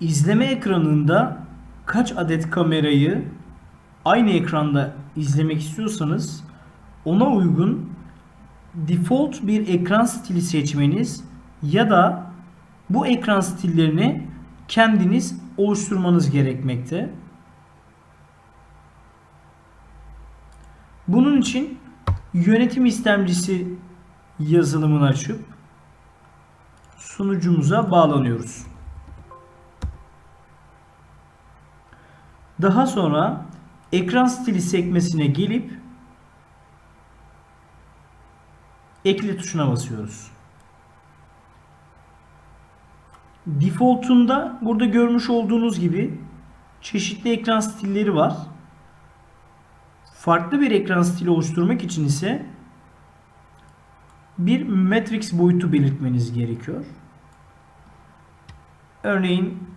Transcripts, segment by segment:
izleme ekranında kaç adet kamerayı aynı ekranda izlemek istiyorsanız ona uygun default bir ekran stili seçmeniz ya da bu ekran stillerini kendiniz oluşturmanız gerekmekte. Bunun için yönetim istemcisi yazılımını açıp sunucumuza bağlanıyoruz. Daha sonra ekran stili sekmesine gelip ekle tuşuna basıyoruz. Default'unda burada görmüş olduğunuz gibi çeşitli ekran stilleri var. Farklı bir ekran stili oluşturmak için ise bir matrix boyutu belirtmeniz gerekiyor. Örneğin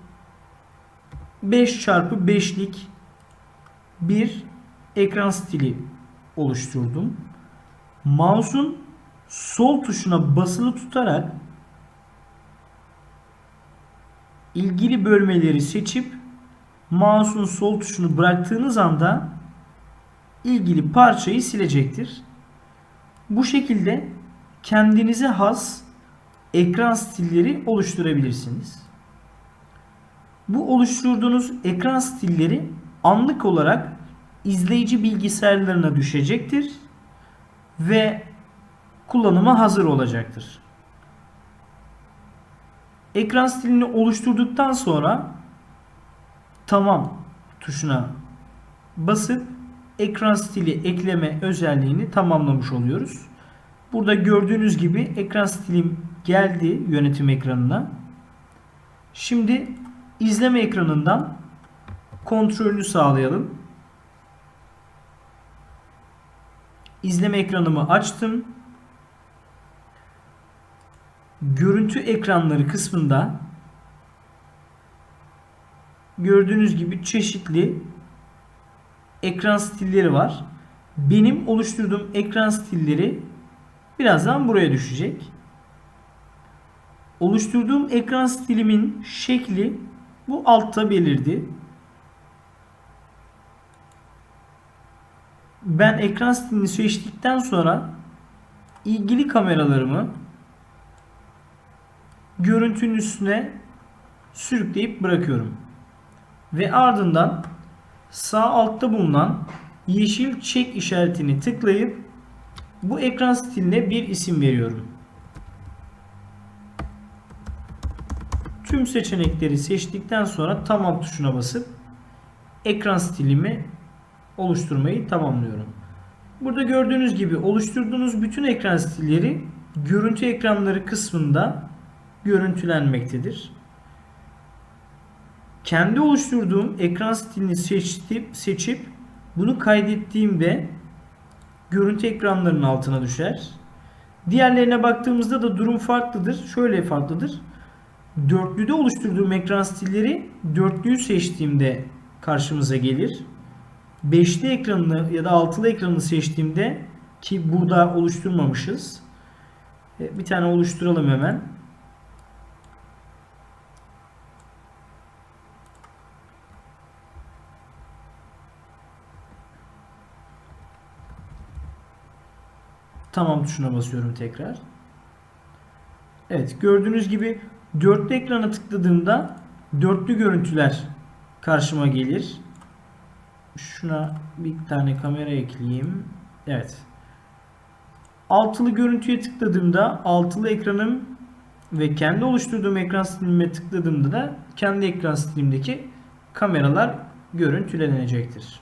5 çarpı 5'lik bir ekran stili oluşturdum. Mouse'un sol tuşuna basılı tutarak ilgili bölmeleri seçip mouse'un sol tuşunu bıraktığınız anda ilgili parçayı silecektir. Bu şekilde kendinize has ekran stilleri oluşturabilirsiniz. Bu oluşturduğunuz ekran stilleri anlık olarak izleyici bilgisayarlarına düşecektir ve kullanıma hazır olacaktır. Ekran stilini oluşturduktan sonra tamam tuşuna basıp ekran stili ekleme özelliğini tamamlamış oluyoruz. Burada gördüğünüz gibi ekran stilim geldi yönetim ekranına. Şimdi izleme ekranından kontrolünü sağlayalım. İzleme ekranımı açtım. Görüntü ekranları kısmında gördüğünüz gibi çeşitli ekran stilleri var. Benim oluşturduğum ekran stilleri birazdan buraya düşecek. Oluşturduğum ekran stilimin şekli bu altta belirdi. Ben ekran stilini seçtikten sonra ilgili kameralarımı görüntünün üstüne sürükleyip bırakıyorum. Ve ardından sağ altta bulunan yeşil çek işaretini tıklayıp bu ekran stiline bir isim veriyorum. Tüm seçenekleri seçtikten sonra tamam tuşuna basıp ekran stilimi oluşturmayı tamamlıyorum. Burada gördüğünüz gibi oluşturduğunuz bütün ekran stilleri görüntü ekranları kısmında görüntülenmektedir. Kendi oluşturduğum ekran stilini seçtip, seçip bunu kaydettiğimde görüntü ekranlarının altına düşer. Diğerlerine baktığımızda da durum farklıdır. Şöyle farklıdır. Dörtlüde oluşturduğum ekran stilleri dörtlüyü seçtiğimde karşımıza gelir. Beşli ekranını ya da altılı ekranını seçtiğimde ki burada oluşturmamışız. E, bir tane oluşturalım hemen. Tamam tuşuna basıyorum tekrar. Evet gördüğünüz gibi dörtlü ekrana tıkladığımda dörtlü görüntüler karşıma gelir. Şuna bir tane kamera ekleyeyim. Evet. Altılı görüntüye tıkladığımda altılı ekranım ve kendi oluşturduğum ekran stilime tıkladığımda da kendi ekran stilimdeki kameralar görüntülenecektir.